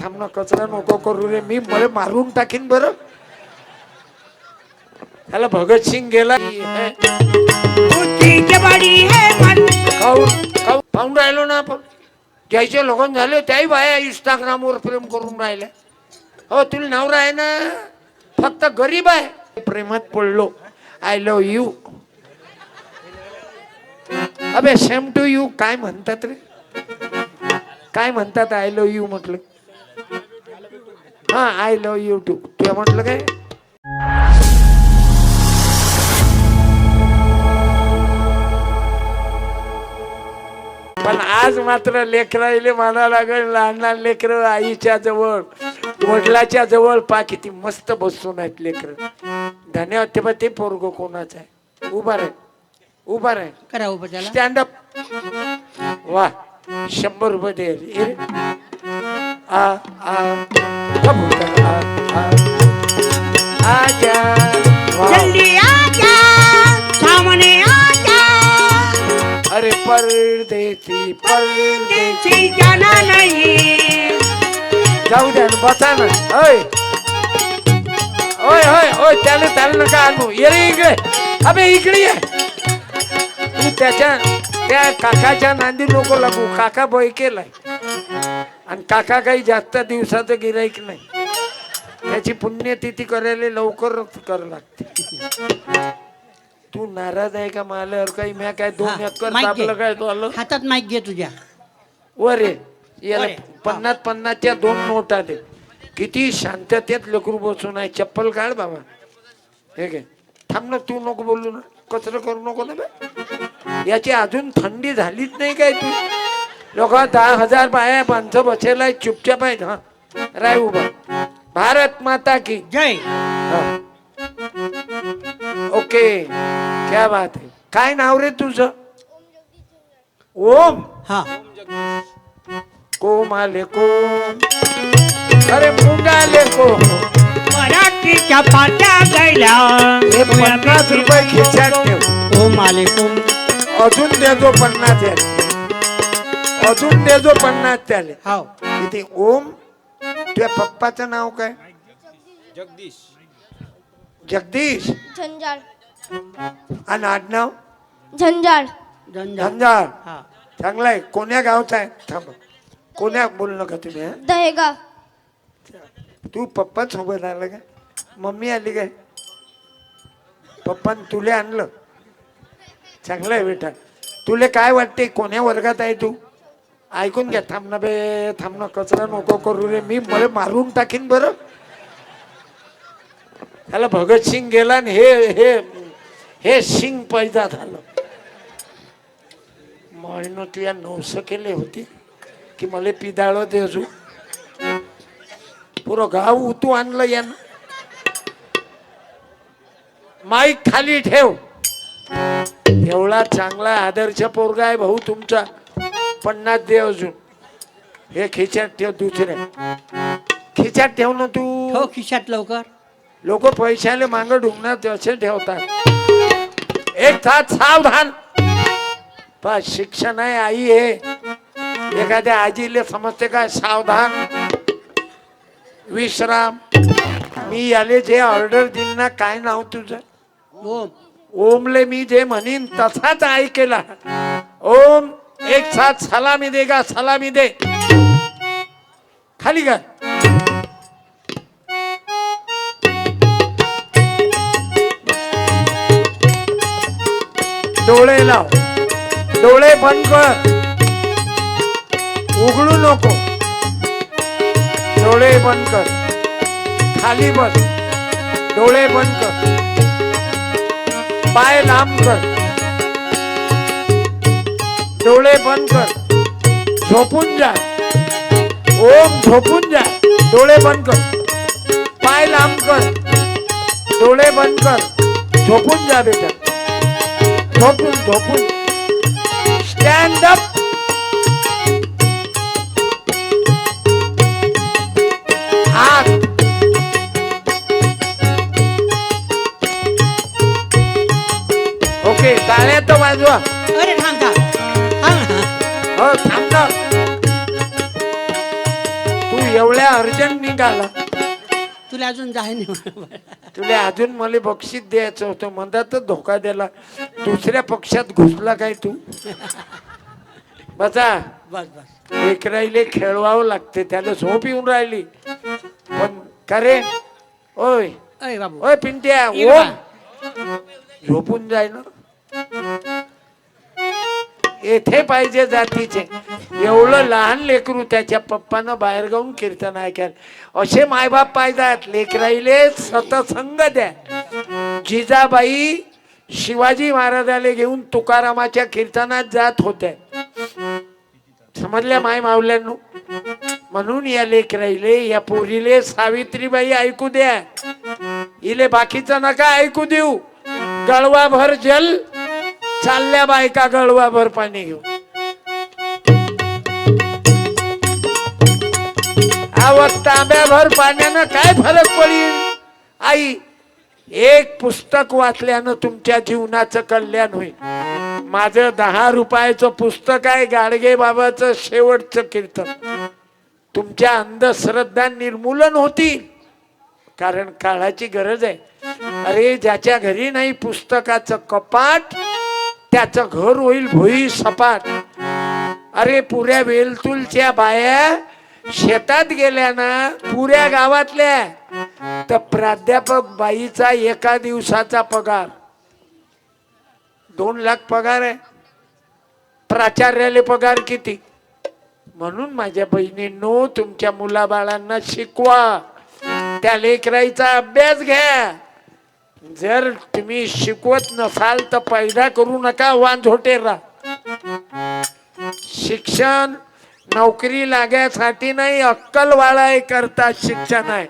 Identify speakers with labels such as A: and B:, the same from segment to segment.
A: थांब ना कचरा नको करू रे. मी मला मारून टाकीन बरं. त्याला भगतसिंग गेला.
B: है
A: पाहून राहिलो ना आपण. ज्याचे लग्न झाले त्याही बाया इंस्टाग्रामवर प्रेम करून राहिल्या. हो तुला नवरा आहे ना? फक्त गरीब आहे. प्रेमात पडलो. आय लव यू अबे सेम टू यू काय म्हणतात रे? काय म्हणतात आय लव यू म्हटलं? हा आय लव यू टू तुला म्हटलं काय? पण आज मात्र लेकराईले म्हणा लागेल लहान लहान लेकर आईच्या जवळ वडिलाच्या जवळ पा किती मस्त बसून आहेत लेकर. धन्यवाद ते बा ते पोरग कोणाचं आहे. उभा राह उभा राह.
B: करा उभं त्याला.
A: स्टँड अप वा शंभर रुपये दे. रे. आ आ अरे परदेसी परदेसी।
B: देशी जाना नहीं।
A: जाऊ द्या ना बसा ना। ओय। ओय ओय ओय त्याला त्याला नका आणू. ये रे इकडे. अबे इकडे ये. तू त्याच्या त्या काकाच्या नांदी नको लागू. काका बोय केलाय. आणि काका काही जास्त दिवसाचं गिराईक नाही. त्याची पुण्यतिथी करायला लवकरच कर लागते. तू नाराज आहे का मला काही म्या काय दोन एकर दाबलं. काय तो आलं?
B: हातात माईक घे तुझ्या.
A: वर याला
B: वर.
A: पन्नास पन्नासच्या दोन नोट आले किती शांततेत लेकरू बसून आहे. चप्पल काढ बाबा. हे घे. थांब ना तू नको बोलू ना. कचरा करू नको ना बे. याची अजून थंडी झालीच नाही काय तू? लोक दहा हजार माणसं बसेल आहे चुपचाप आहेत हा. राय उभा. भारत माता की
B: जय.
A: ओके क्या बात आहे काय नाव रे तुझं? ओम.
B: हा.
A: कोम आले कोम. अरे मुंगाले कोम.
B: मराठीच्या पाट्या गैल्या
A: हे पन्नास रुपये खिशात ठेव.
B: ओम आलेकुम
A: अजून देजो पन्नास याले अजून देजो पन्नास त्याले.
B: हाव.
A: किती ओम तुझ्या पप्पाचं नाव काय? जगदीश.
C: झंझाळ.
A: आणि आडनाव?
C: झंझाळ.
B: झंझाळ. हा.
A: चांगला आहे. कोण्या गावचा आहे? थांब. कोण्या बोल नका तुम्ही हं?
C: दहेगाव.
A: तू पप्पा सोबत आलं का? मम्मी आली काय? पप्पान तुले आणलं. चांगलं आहे बेटा. तुले काय वाटते कोण्या वर्गात आहे तू? ऐकून घ्या थांब ना बे थांब ना कचरा नको करू रे मी मला मारून टाकीन बरं. त्याला भगतसिंग गेला आणि हे हे हे सिंग पैदा झालं. म्हणून तुया नवस केले होते की मला पिदाळ दे अजून पुरं गाव उतू आणलं यानं. माईक खाली ठेव. एवढा चांगला आदर्श पोरगा आहे भाऊ तुमचा. पन्नास दे अजून. हे खिच्यात ठेव दुसऱ्या खिच्यात ठेव ना तू.
B: हो खिशात लवकर.
A: लोक पैशाले मांग डुंगणात असे ठेवतात. एक साथ सावधान. पा शिक्षण आहे आई हे. एखाद्या आजीले समजते काय सावधान. विश्राम. मी याले जे ऑर्डर देईन ना काय नाव तुझं?
B: ओम.
A: ओमले मी जे म्हणीन तसाच ऐकेला. ओम. एक साथ सलामी देगा सलामी दे। खाली का डोळे लाव। डोळे बंद कर। उघडू नको। डोळे बंद कर। खाली बस। डोळे बंद कर। पाय लांब कर। डोळे बंद कर. झोपून जा. ओम झोपून जा. डोळे बंद कर. पाय लांब कर. डोळे बंद कर. झोपून जा बेटा. झोपून झोपून. स्टँड अप ओके टाळ्या तर वाजवा. हो थांब ना तू एवढ्या अर्जंट निघाला.
B: तुला अजून जाय नाही
A: तुला अजून मला बक्षीस द्यायचं होतं. मधातच धोका दिला. दुसऱ्या पक्षात घुसला काय तू? बचा
B: बस बस.
A: लेकराईले खेळवावं लागते. त्याला झोप येऊन राहिली. पण का रे ओय.
B: अय बाबू.
A: ओय पिंट्या
B: इकडं
A: ओम. झोपून जाय ना. येथे पाहिजे जातीचे. एवढं लहान लेकरू त्याच्या पप्पानं बाहेर गाऊन कीर्तन ऐकायला. असे मायबाप पाहिजेत. लेकराईले सतसंग द्या. जिजाबाई शिवाजी महाराजाला घेऊन तुकारामाच्या कीर्तनात जात होत्या. समजल्या माय मावल्यांनो म्हणून या लेकराईले या पोरीले सावित्रीबाई ऐकू द्या. इले बाकीचं नका ऐकू देऊ. गळवाभर जल चालल्या बायका गळवाभर पाणी घेऊ आव तांब्याभर पाण्यानं काय फरक पडेल? आई एक पुस्तक वाचल्यानं तुमच्या जीवनाचं कल्याण होईल. माझं दहा रुपयाचं पुस्तक आहे गाडगे बाबाचं शेवटचं कीर्तन. तुमच्या अंधश्रद्धा निर्मूलन होतील. कारण काळाची गरज आहे. अरे ज्याच्या घरी नाही पुस्तकाचं कपाट त्याचं घर होईल भुई सपाट. अरे पुऱ्या वेलतुलच्या बाया शेतात गेल्या ना पुऱ्या गावातल्या. तर प्राध्यापक बाईचा एका दिवसाचा पगार. दोन लाख पगार आहे. प्राचार्याले पगार किती? म्हणून माझ्या बहिणींनो तुमच्या मुलाबाळांना शिकवा. त्या लेकराईचा अभ्यास घ्या. जर तुम्ही शिकवत नसाल तर पैदा करू नका वांझोटे राहा शिक्षण नोकरी लागायसाठी नाही अक्कल वाळाय करता शिक्षण आहे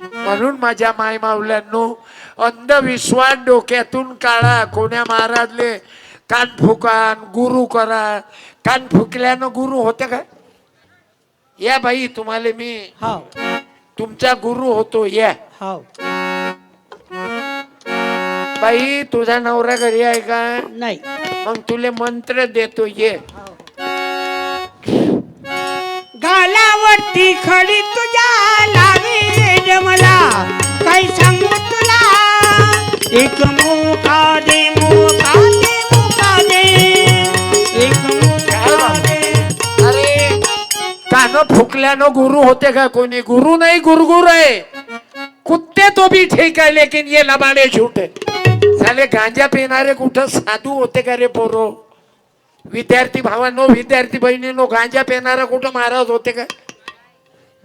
A: म्हणून माझ्या माय मावल्यांनो अंधविश्वास डोक्यातून काढा. कोण्या महाराजले कान फुकान गुरु करा. कान फुकल्यानं गुरु होते का? या बाई तुम्हाला मी तुमचा गुरु होतो या.
B: हाव.
A: बाई तुझा नवरा घरी आहे का?
B: नाही.
A: मग तुले मंत्र देतो ये.
B: गालावरती खडी तुझ्या लावी जमला काय सांगू तुला? एक मुका दे मुका दे मुका दे. एक मुका दे.
A: अरे कान फुकल्यानं गुरु होते का कोणी? गुरु नाही गुरुगुर आहे. कुत्ते तो भी ठीक है लेकिन ये लबाडे झूठे. साले गांजा पिणारे कुठं? साधू होते का रे पोरो? विद्यार्थी भावांनो विद्यार्थी बहिणींनो गांजा पिणारा कुठं महाराज होते का?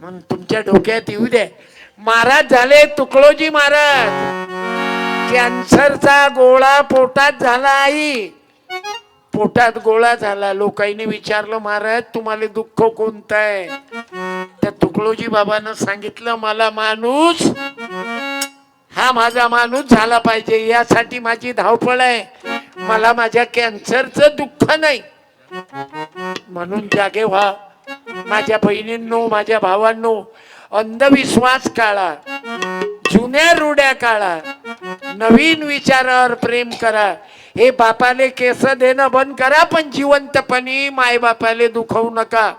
A: मग तुमच्या डोक्यात येऊ द्या महाराज झाले तुकडोजी महाराज. कॅन्सरचा गोळा पोटात झाला आई. पोटात गोळा झाला. लोकांनी विचारलं महाराज तुम्हाला दुःख कोणतं आहे त्या तुकडोजी बाबानं सांगितलं मला माणूस हा माझा माणूस झाला पाहिजे यासाठी माझी धावपळ आहे. मला माझ्या कॅन्सरचं दुःख नाही. म्हणून जागे व्हा. माझ्या बहिणींनो माझ्या भावांनो अंधविश्वास काळा जुन्या रुड्या काळा नवीन विचारावर प्रेम करा. हे बापाले केस देणं बंद करा पण जिवंतपणी माय बापाले दुखवू नका.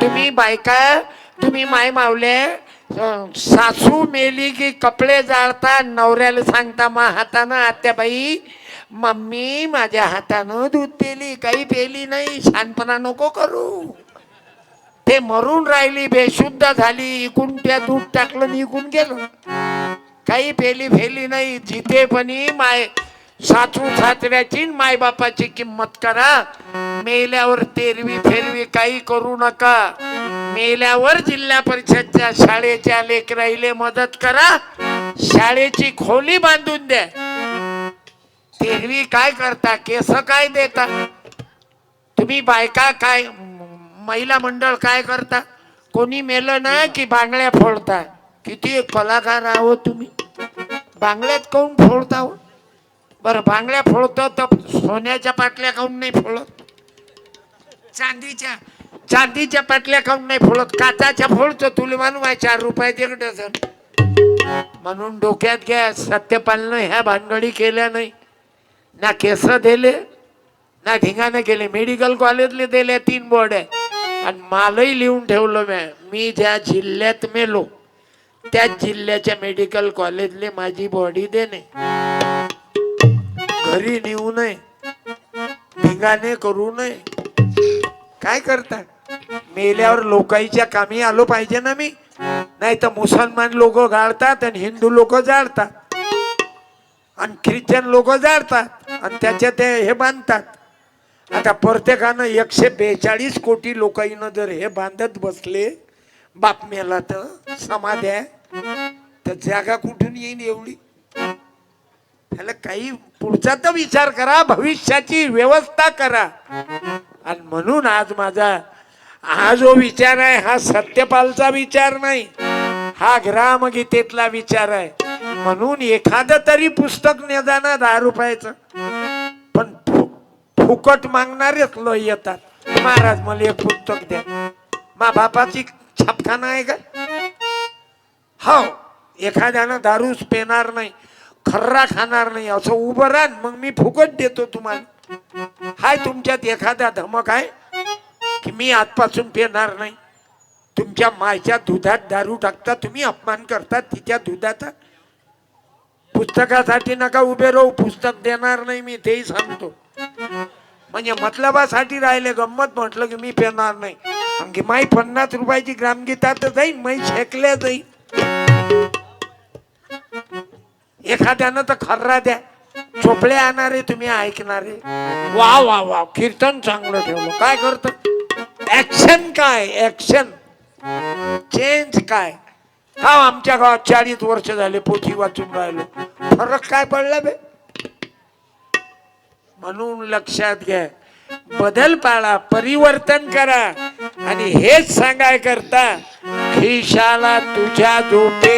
A: तुम्ही बायका तुम्ही माय मावल्या सासू मेली की कपडे जाळता नवऱ्याला सांगता मा हातानं आत्याबाई मम्मी माझ्या हातानं दूध पेली काही पेली नाही शानपणा नको करू. ते मरून राहिली बेशुद्ध झाली इकून त्या दूध टाकलं निघून गेलं. काही पेली फेली नाही जिथेपणी माय सासू सासऱ्याची माय बापाची किंमत करा. मेल्यावर तेरवी फेरवी काही करू नका. मेल्यावर जिल्हा परिषदच्या शाळेच्या लेकराईले मदत करा. शाळेची खोली बांधून द्या. तेरवी काय करता? केस काय देता? तुम्ही बायका काय महिला मंडळ काय करता? कोणी मेलं ना की बांगड्या फोडता? किती कलाकार आहो तुम्ही. बांगड्यात काऊन फोडता हो? बरं बांगड्या फोडतो तर सोन्याच्या पाटल्या काऊन नाही फोडत? चांदीच्या. चांदीच्या पाटल्या खाऊन नाही फोडत काचाच्या फोडतो तुला मानू आहे चार रुपयाचे एक डझन. म्हणून डोक्यात घ्या सत्यपालनं ह्या भानगडी केल्या नाही. ना केस दिले ना धिंगाने केले. मेडिकल कॉलेजले दिले तीन बोर्ड आहे आणि मालही लिहून ठेवलं मी मी ज्या जिल्ह्यात मेलो त्या जिल्ह्याच्या मेडिकल कॉलेजले माझी बॉडी देणे. घरी नेऊ नये भिंगाने करू नये. काय करता? मेल्यावर लोकाईच्या कामी आलो पाहिजे ना मी. नाही तर मुसलमान लोक गाळतात आणि हिंदू लोक जाळतात. आणि ख्रिश्चन लोक जाळतात आणि त्याच्या ते हे बांधतात. आता प्रत्येकानं एकशे बेचाळीस कोटी लोकाईनं जर हे बांधत बसले बापम्याला तर समाध्या तर जागा कुठून येईल एवढी? त्याला काही पुढचा तर विचार करा भविष्याची व्यवस्था करा. आणि म्हणून आज माझा हा जो विचार आहे हा सत्यपालचा विचार नाही. हा ग्रामगीतेतला विचार आहे. म्हणून एखादं तरी पुस्तक नेताना दहा रुपयाचं. पण फुकट मागणारेच लो येतात. महाराज मला एक पुस्तक द्या. मा बापाची छापखाना आहे का? हो एखाद्यानं दारूच पेणार नाही खर्रा खाणार नाही असं उभं राहा मग मी फुकट देतो तुम्हाला. हाय तुमच्यात एखादा धमक आहे? की मी आजपासून पिणार नाही. तुमच्या मायच्या दुधात दारू टाकता तुम्ही अपमान करता तिच्या दुधाचा पुस्तकासाठी नका उभे राहू पुस्तक देणार नाही मी तेही सांगतो. म्हणजे मतलबासाठी राहिले गंमत म्हटलं की मी पेणार नाही. आणखी माई पन्नास रुपयाची ग्रामगीता तर जाईन मै शेकल्या जाईन. एखाद्यानं तर खर्रा द्या. चोपळे आणणारे तुम्ही ऐकणारे. वा वा वा कीर्तन चांगलं ठेवलं. काय करतं? ऍक्शन काय? ऍक्शन चेंज काय? हा आमच्या गावात चाळीस वर्ष झाले पोथी वाचून राहिलो. फरक काय पडला बे? म्हणून लक्षात घ्या. बदल पाळा परिवर्तन करा. आणि हेच सांगाय करता खिशाला तुझ्या झोपे.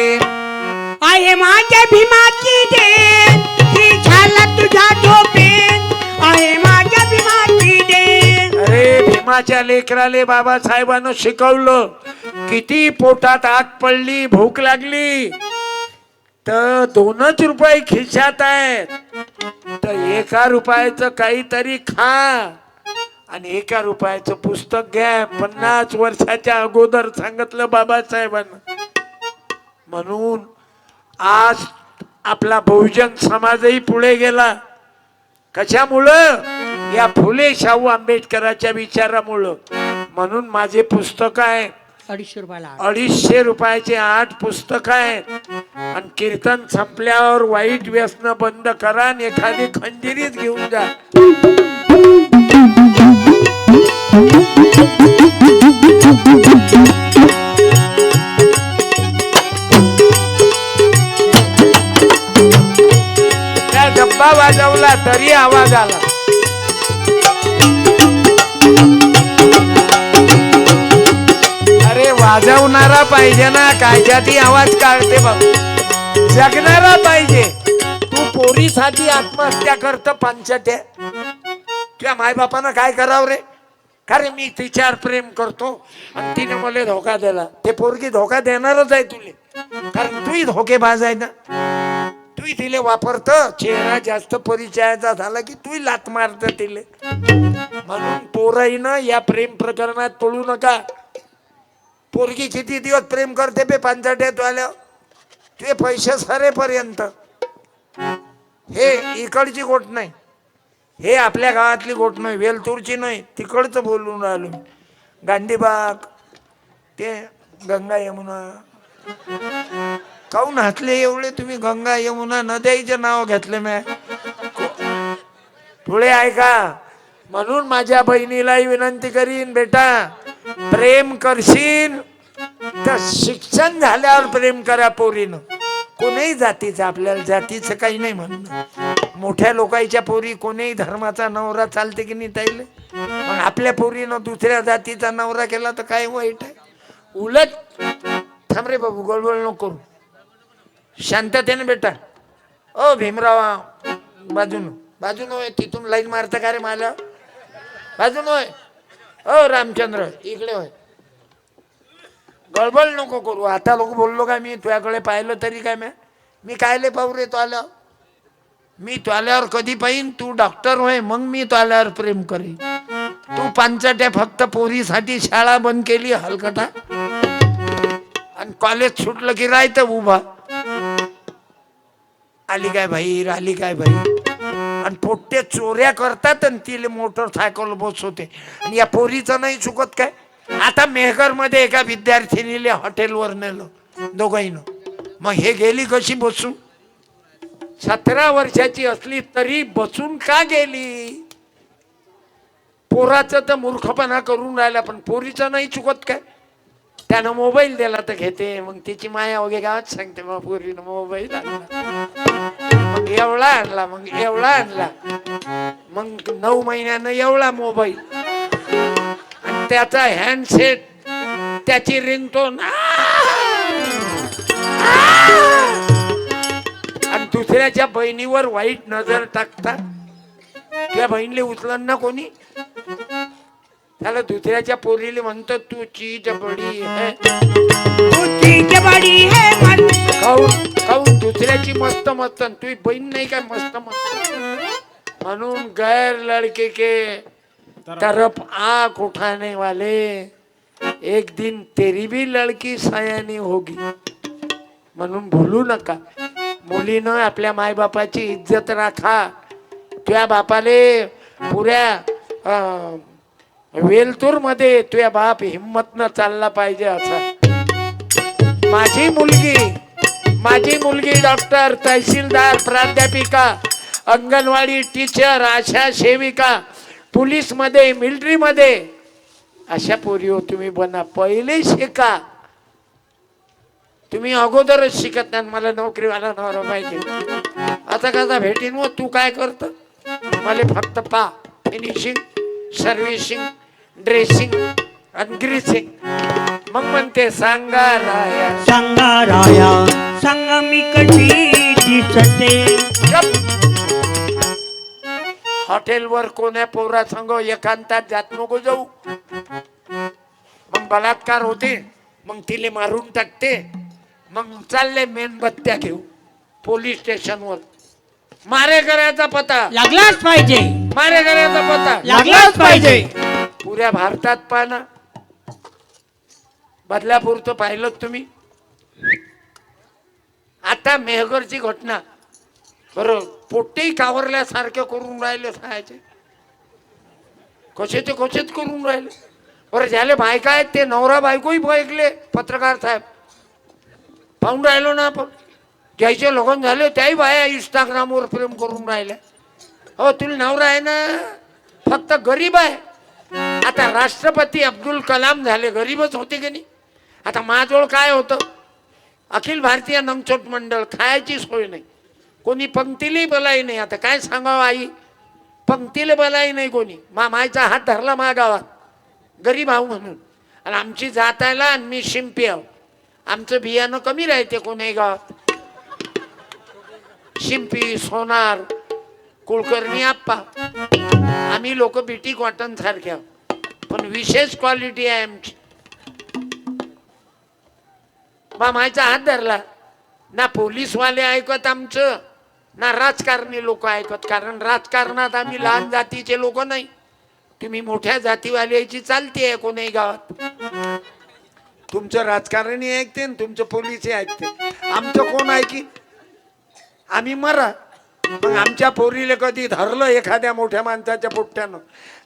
B: आहे माझ्या भीमाची दे खिशाला तुझ्या झोपे. आहे
A: अरे लेकराले बाबासाहेबांना शिकवलं. किती पोटात आग पडली भूक लागली. तर दोनच रुपये खिशात आहेत. तर एका रुपयाचं काहीतरी खा आणि एका रुपयाचं पुस्तक घ्या. पन्नास वर्षाच्या अगोदर सांगितलं बाबासाहेबांना म्हणून आज आपला बहुजन समाजही पुढे गेला. कशामुळं? या फुले शाहू आंबेडकरांच्या विचारामुळं. म्हणून माझे पुस्तक आहे.
B: अडीचशे रुपयाला
A: अडीचशे रुपयाचे आठ पुस्तक आहेत. आणि कीर्तन संपल्यावर वाईट व्यसन बंद करा आणि एखादी खंजिरीत घेऊन जा. त्या डब्बा वाजवला तरी आवाज आला. वाजवणारा पाहिजे ना कायच्याती आवाज काढते बघ. जगणारा पाहिजे. तू पोरीसाठी आत्महत्या करत पंचटे माय मायबापानं काय करावं रे? अरे मी तिच्यावर प्रेम करतो? आणि तिने मला धोका दिला. ते पोरगी धोका देणारच आहे तुले. कारण तूही धोकेबाज आहे ना. तूही तिले वापरत चेहरा जास्त परिचयाचा झाला की तुही लात मारत तिले. म्हणून पोराईनं या प्रेम प्रकरणात पडू नका. पोरगी किती दिवस प्रेम करते बे पांचट्यात आलं ते पैसे सरेपर्यंत. हे इकडची गोट नाही. हे आपल्या गावातली गोट नाही वेलतूरची नाही तिकडचं बोलून राहिलो गांधीबाग ते गंगा यमुना. काऊन हसले एवढे तुम्ही गंगा यमुना नद्याचं नाव घेतले मी पुढे ऐका. म्हणून माझ्या बहिणीलाही विनंती करीन बेटा. प्रेम करशील तर शिक्षण झाल्यावर प्रेम करा पोरीनं. कोणीही जातीचं आपल्याला जातीचं काही नाही म्हणणं. मोठ्या लोकांच्या पोरी कोणीही धर्माचा नवरा चालते की नाही ताईले? मग आपल्या पोरीनं दुसऱ्या जातीचा नवरा केला तर काय वाईट आहे? उलट थांब रे बाबू गोळगोळ नको शांततेने बेटा. ओ भीमराव बाजून. बाजून होय तिथून लाईन मारता का रे मला? बाजून होय. ओ रामचंद्र इकडे होय. गडबड नको करू. आता लोक बोललो का मी? तुझ्याकडे पाहिलं तरी काय मी? मी कायले पाहू रे तो आल्यावर मी तो आल्यावर कधी पाहिन? तू डॉक्टर होय मग मी तो आल्यावर प्रेम करेन. तू पांचट्या फक्त पोरीसाठी शाळा बंद केली हलकटा. आणि कॉलेज सुटलं की राहतं उभा. आली काय भाई आली काय भाई आणि पोट्टे चोऱ्या करतात आणि तिले मोटरसायकल बसवते. आणि या पोरीचं नाही चुकत काय? आता मेहकरमध्ये एका विद्यार्थिनीले हॉटेलवर नेलं दोघांना मग हे गेली कशी बसून? सतरा वर्षाची असली तरी बसून का गेली? पोराचं तर मूर्खपणा करून राहिला पण पोरीचं नाही चुकत काय? त्यानं मोबाईल दिला तर घेते मग तिची माया वगैरे गावात सांगते मग पोरीनं मोबाईल आणला. मग एवढा आणला मग एवढा आणला. मग नऊ महिन्यानं एवढा मोबाईल. आणि त्याचा हँडसेट त्याची रिंगटोन आणि दुसऱ्याच्या बहिणीवर वाईट नजर टाकतात. त्या बहिणीला उचलन ना कोणी? त्याला दुसऱ्याच्या पोरीले म्हणतो तू चीज बडी है.
B: तुझी बडी है मन
A: खाऊन खाऊन दुसऱ्याची मस्त मस्त तुझी बहीण नाही काय मस्त मस्त म्हणून गैर लड़के के तरफ आंख उठाने वाले एक दिन तेरी भी लड़की सयानी होगी. म्हणून भूलू नका. मुलीनं आपल्या मायबापाची इज्जत राखा. तुझ्या बापाले पुऱ्या वेलतूरमध्ये तुझ्या बाप हिंमतनं चालला पाहिजे असा. माझी मुलगी माझी मुलगी डॉक्टर तहसीलदार प्राध्यापिका अंगणवाडी टीचर आशा सेविका पोलीसमध्ये मिलिटरी मध्ये अशा पोरी हो तुम्ही बना. पहिले शिका. तुम्ही अगोदरच शिकत नाही मला नोकरीवाला नवरा पाहिजे. आता कसा भेटीन मग तू काय करत? मला फक्त पा. फिनिशिंग सर्व्हिसिंग ड्रेसिंग आणि ग्रीसिंग मग म्हणते सांगा राया
B: संगाराया संग मी कशी दिसते
A: हॉटेलवर कोण्या पोरा संग एकांतात जात नको जाऊ मग बलात्कार होते मग तिले मारून टाकते मग चालले मेणबत्त्या घेऊ पोलीस स्टेशनवर मारे करायचा पता
B: लागलाच पाहिजे
A: मारे करायचा पता
B: लागलाच पाहिजे
A: पुऱ्या भारतात पाहना बदलापूरचं पाहिलं तुम्ही? आता मेहगरची घटना. बरं पोट्टेही कावरल्यासारखं करून राहिले कसे कसेचे कसेच करून राहिले. बरं ज्याले बायका आहेत ते नवरा बायकोही ऐकले पत्रकार साहेब. पाहून राहिलो ना आपण. ज्याचे लग्न झाले त्याही बाया इंस्टाग्रामवर प्रेम करून राहिल्या. हो तुला नवरा आहे ना फक्त गरीब आहे. आता राष्ट्रपती अब्दुल कलाम झाले गरीबच होते की नाही? आता माझजवळ काय होतं? अखिल भारतीय नमछोट मंडळ खायची सोय नाही. कोणी पंक्तीलाही बलाई नाही. आता काय सांगावं आई? पंक्तीला बलाई नाही कोणी. मा मायचा हात धरला मा गावात. गरीब आहो म्हणून. आणि आमची जात आयला आणि मी शिंपी आहो. आमचं बियाणं कमी राहते कोणी गावात. शिंपी सोनार कुलकर्णी आप्पा. आम्ही लोक बीटी कॉटन सारख्या. पण विशेष क्वालिटी आहे आमची. मामाचा हात धरला. ना पोलीसवाले ऐकत आमचं ना राजकारणी लोक ऐकत. कारण राजकारणात आम्ही लहान जातीचे लोक नाही. तुम्ही मोठ्या जातीवाल्याची चालते आहे कोणी गावात. तुमचं राजकारणी ऐकते आणि तुमचं पोलीस ऐकते. आमचं कोण ऐकी? आम्ही मरा. मग आमच्या पोरीला कधी धरलं एखाद्या मोठ्या माणसाच्या पोट्ट्यानं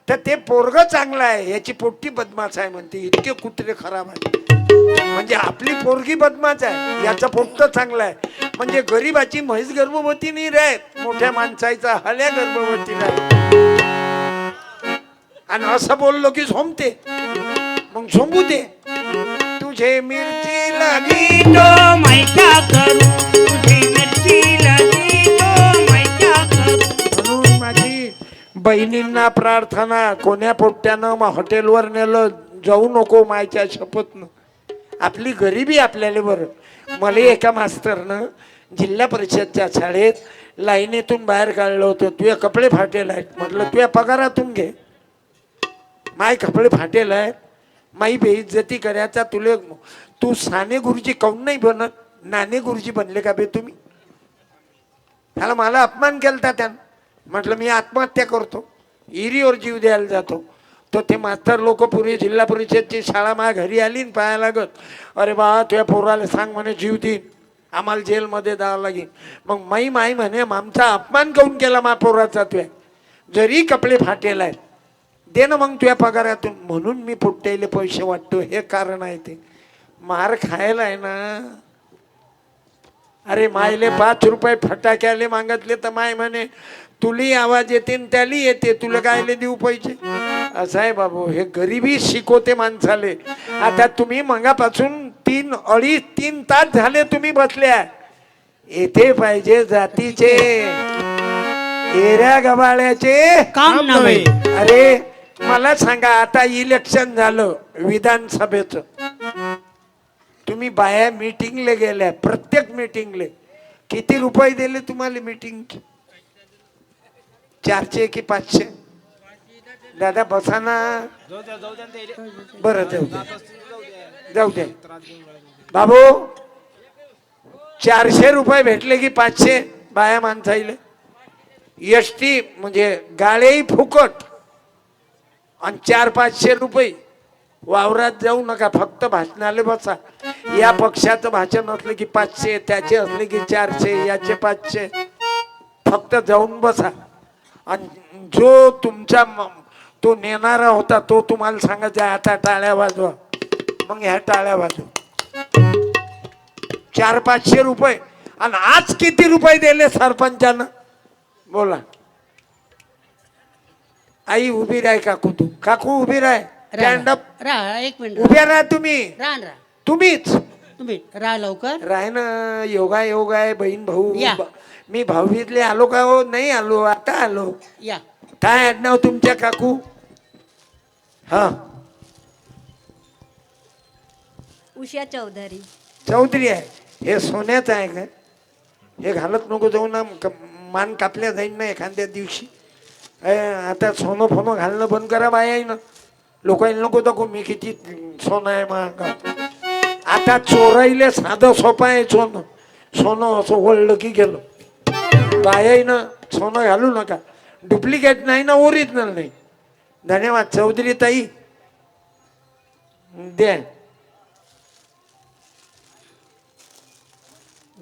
A: तर ते पोरग चांगलं आहे. याची पोट्टी बदमाश आहे म्हणते. इतके कुत्रे खराब आहे म्हणजे आपली पोरगी बदमाश आहे. याचं पोट्ट चांगलं आहे. म्हणजे गरीबाची म्हैस गर्भवती नाही रे. मोठ्या माणसाचा हल्या गर्भवती राहत आणि असं बोललो की झोंबते. मग झोंबू दे. तुझे मिरची लागी
B: तो मैका करू. तुझी मिरची लागी
A: बहिणींना प्रार्थना कोण्या पोट्ट्यानं मग हॉटेलवर नेलं जाऊ नको मायच्या शपथनं. आपली गरिबी आपल्याला बरं. मला एका मास्तरनं जिल्हा परिषदच्या शाळेत लाईनीतून बाहेर काढलं होतं. तुझे कपडे फाटेल आहेत. म्हटलं तुझ्या पगारातून घे. माय कपडे फाटेल आहेत. माई बेइज्जती करायचा तुले तू साने गुरुजी काऊन नाही बनत? नाणे गुरुजी बनले का बे तुम्ही? त्याला मला अपमान केलता त्यानं. म्हटलं मी आत्महत्या करतो. इरीवर जीव द्यायला जातो. तर ते मास्तर लोक पूर्वी जिल्हा परिषदची शाळा माझ्या घरी आली न पाहायला लागत. अरे बा तुझ्या पोराला सांग म्हणे जीव देईन. आम्हाला जेलमध्ये जावं लागेल. मग माई माई म्हणे आमचा अपमान काऊन केला मा पोराचा तुया? जरी कपडे फाटेल आहेत दे ना मग तुझ्या पगारातून. म्हणून मी पुट्टेले पैसे वाटतो हे कारण आहे ते. मार खायला आहे ना. अरे मायले पाच रुपये फटाक्याले मागतले तर माय म्हणे तुली आवाज येते त्याली येते. तुला कायले देऊ पैसे. असं आहे बाबू हे गरिबी शिकवते माणसाले. आता तुम्ही मंगापासून तीन अडीच तीन तास झाले तुम्ही बसल्या. येथे पाहिजे जातीचे. एऱ्या गबाळ्याचे
B: काम नव्हे.
A: अरे मला सांगा आता इलेक्शन झालं विधानसभेचं. तुम्ही बाया मीटिंगले गेल्या प्रत्येक मीटिंगले किती रुपये दिले तुम्हाला मीटिंग चारशे की पाचशे? दादा बसा ना बरं जाऊ द्या जाऊ द्या बाबू चारशे रुपये भेटले की पाचशे? बाया माणसाईले. एस टी म्हणजे गाळेही फुकट आणि चार पाचशे रुपये. वावरात जाऊ नका फक्त भाषणाले बसा. या पक्षाचं भाषण असलं की पाचशे त्याचे असले की चारशे याचे पाचशे. फक्त जाऊन बसा. आणि जो तुमचा तो नेणारा होता तो तुम्हाला सांगायचा आता टाळ्या वाजवा. मग ह्या टाळ्या वाजवा. चार पाचशे रुपये. आणि आज किती रुपये दिले सरपंचानं? बोला. आई उभी राह काकू तू. काकू उभी राह. स्टँड अप
B: राहा एक मिनिट.
A: उभ्या राहा तुम्ही.
B: राहा राहा.
A: तुम्हीच.
B: तुम्ही. राहा लवकर.
A: राह ना योगा योग आहे बहीण भाऊ.
B: या.
A: ब- मी भाऊबीतले आलो का हो? नाही आलो आता आलो.
B: या.
A: काय आडनाव तुमच्या काकू? हा.
C: उषा चौधरी.
A: चौधरी आहे. हे सोन्याचं आहे का? हे घालत नको जाऊ ना क- मान कापल्या जाईल ना एखाद्या दिवशी. ए, आता सोनं फोनं घालणं बंद करा बाय ना. लोकांना नको दाखवू मी किती सोनं आहे महाग आता चोराईले साधं सोपं आहे सोनं. सोनं असं वळलं की गेलं. ना सोनं घालू नका. डुप्लिकेट नाही ना ओरिजिनल नाही. धन्यवाद चौधरी ताई. द्या.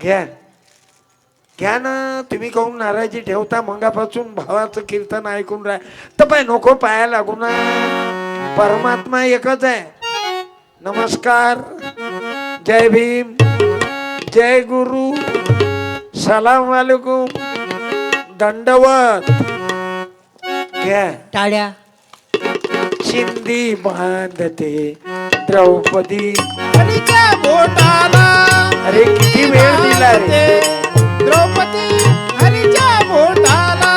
A: घ्या. घ्या ना तुम्ही कहून नाराजी ठेवता? मंगापासून भावाचं कीर्तन ऐकून राह. तर पाय नको पाया लागू ना. परमात्मा एकच आहे. नमस्कार. जय भीम जय गुरु सलाम वालेकुम दंडवत. घ्या.
B: टाळ्या.
A: चिंदी बांधते द्रौपदी.
D: बोटाला
A: अरे किती वेळ दिला रे.
D: द्रौपदी हरीच्या बोटाला.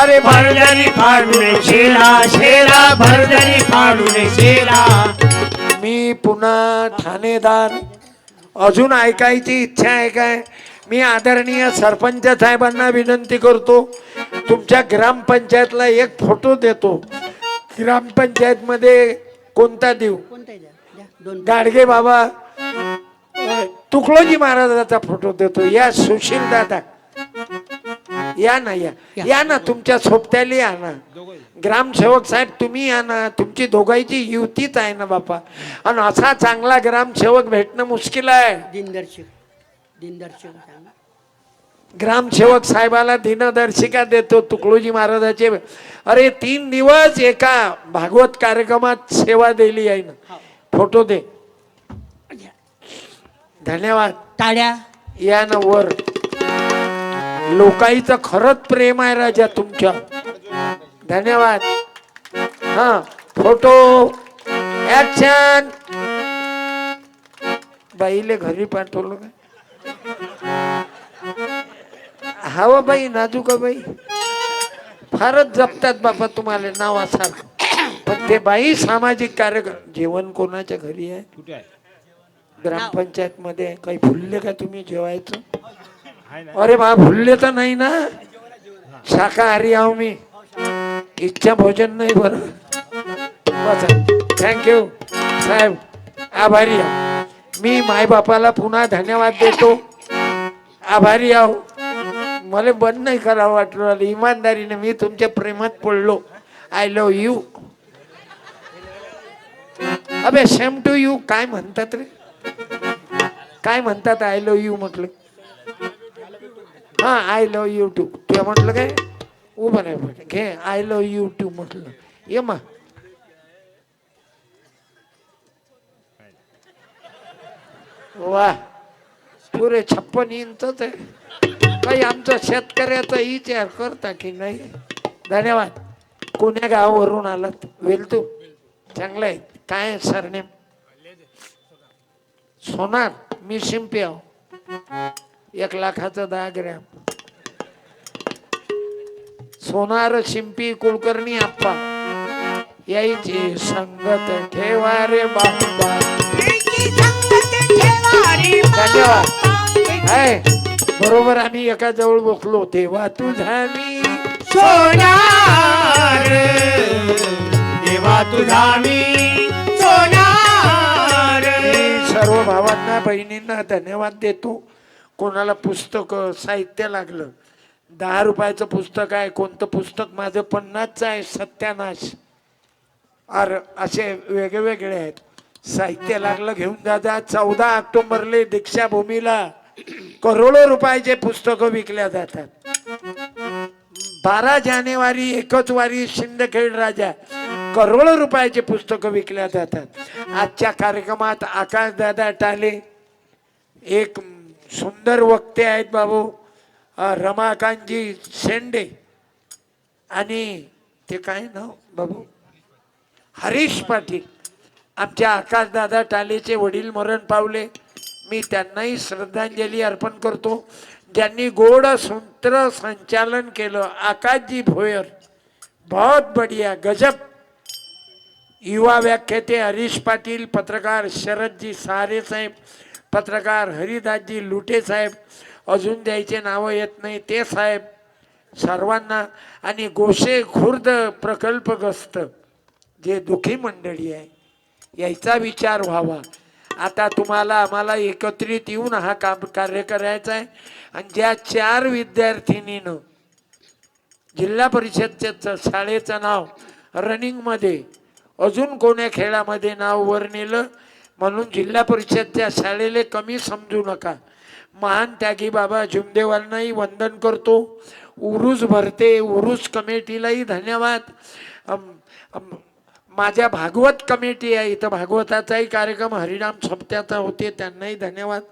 A: अरे
B: भरदरी फाडून शेला शेला भरदरी फाडून शेला.
A: मी पुन्हा ठाणेदार. अजून ऐकायची इच्छा आहे काय? मी आदरणीय सरपंच साहेबांना विनंती करतो तुमच्या ग्रामपंचायतला एक फोटो देतो. ग्रामपंचायतमध्ये कोणता देऊ गाडगे बाबा तुकडोजी महाराजाचा फोटो देतो. या सुशील दादा या ना या. या. ना तुमच्या सोबत्याला या ना. ग्रामसेवक साहेब तुम्ही या ना. तुमची दोघांची युतीच आहे ना बापा. आणि असा चांगला ग्रामसेवक भेटणं मुश्किल आहे.
B: दिनदर्शक दिनदर्शक सांगा.
A: ग्रामसेवक साहेबाला दिनदर्शिका देतो तुकडोजी महाराजाचे. अरे तीन दिवस एका भागवत कार्यक्रमात सेवा दिली आहे ना. फोटो दे. धन्यवाद.
B: टाळ्या.
A: या ना वर. लोकाईचं खरंच प्रेम आहे राजा तुमच्या. धन्यवाद. हा फोटो ऍक्शन बाईले घरी पाठवलं का? हवं बाई नाजूक बाई. फारच जपतात बापा तुम्हाला नावासारखं. पण ते बाई सामाजिक कार्यक्रम जेवण कोणाच्या घरी आहे? ग्रामपंचायत मध्ये काही भुलले का तुम्ही जेवायचं? अरे बा भुलले तर नाही ना? शाकाहारी आहो मी. इच्छा भोजन नाही बरं. थँक्यू साहेब. आभारी आहो. मी मायबापाला पुन्हा धन्यवाद देतो. आभारी आहो. मला बंद नाही करावं वाटलं. इमानदारीने मी तुमच्या प्रेमात पडलो. आय लव यू अबे सेम टू यू काय म्हणतात रे? काय म्हणतात? आय लव यू म्हटलं. हा आय लव्ह यू टू तुला म्हटलं काय? उभं नाही म्हटलं. घे आय लव यू टू म्हटलं. ये मा. वा. पुरे छप्पन इंचच आहे. काही आमचा शेतकऱ्याचा विचार करता की नाही? धन्यवाद. कोण्या गावावरून आलात? वेलतू. चांगलं आहे. काय सरनेम? सोनार. मी शिंपी आहो. एक लाखाचं दहा ग्रॅम. सोनार शिंपी कुलकर्णी आप्पा. यायची संगत ठेवा रे
B: रे
A: धन्यवाद. बरोबर आम्ही एका जवळ बसलो तेव्हा तुझा मी
B: सोनार. देवा तुझा मी सोनार.
A: सर्व भावांना बहिणींना धन्यवाद देतो. कोणाला पुस्तक साहित्य लागलं दहा रुपयाचं पुस्तक आहे कोणतं पुस्तक माझं पन्नासचं आहे सत्यानाश. अर असे वेगवेगळे आहेत. साहित्य लागलं घेऊन दादा चौदा ऑक्टोबरले दीक्षाभूमीला करोडो रुपयाचे पुस्तकं विकल्या जातात. बारा जानेवारी एकच वारी शिंदखेड राजा करोडो रुपयाचे पुस्तकं विकल्या जातात. आजच्या कार्यक्रमात आकाशदादा टाले एक सुंदर वक्ते आहेत बाबू. रमाकांतजी शेंडे. आणि ते काय नाव बाबू? हरीश पाटील. आमच्या आकाशदादा टालेचे वडील मरण पावले. मी त्यांनाही श्रद्धांजली अर्पण करतो. ज्यांनी गोड सूत्र संचालन केलं आकाशजी भोयर. बहुत बढिया गजब. युवा व्याख्याते हरीश पाटील पत्रकार शरदजी सारे साहेब पत्रकार हरिदासजी लुटे साहेब अजून द्यायचे नावं येत नाही. ते साहेब सर्वांना आणि गोशे खुर्द प्रकल्पग्रस्त जे दुखी मंडळी आहे यायचा विचार व्हावा. आता तुम्हाला आम्हाला एकत्रित येऊन हा काम कार्य करायचा आहे. आणि ज्या चार विद्यार्थिनीनं जिल्हा परिषदच्या शाळेचं नाव रनिंगमध्ये अजून कोण्या खेळामध्ये नाव वर नेलं म्हणून जिल्हा परिषदच्या शाळेला कमी समजू नका. महान त्यागी बाबा जुमदेवांनाही वंदन करतो. उरूस भरते उरूस कमिटीलाही धन्यवाद. माझ्या भागवत कमिटी आहे इथं भागवताचाही कार्यक्रम हरिनाम सप्त्याचा होते त्यांनाही धन्यवाद.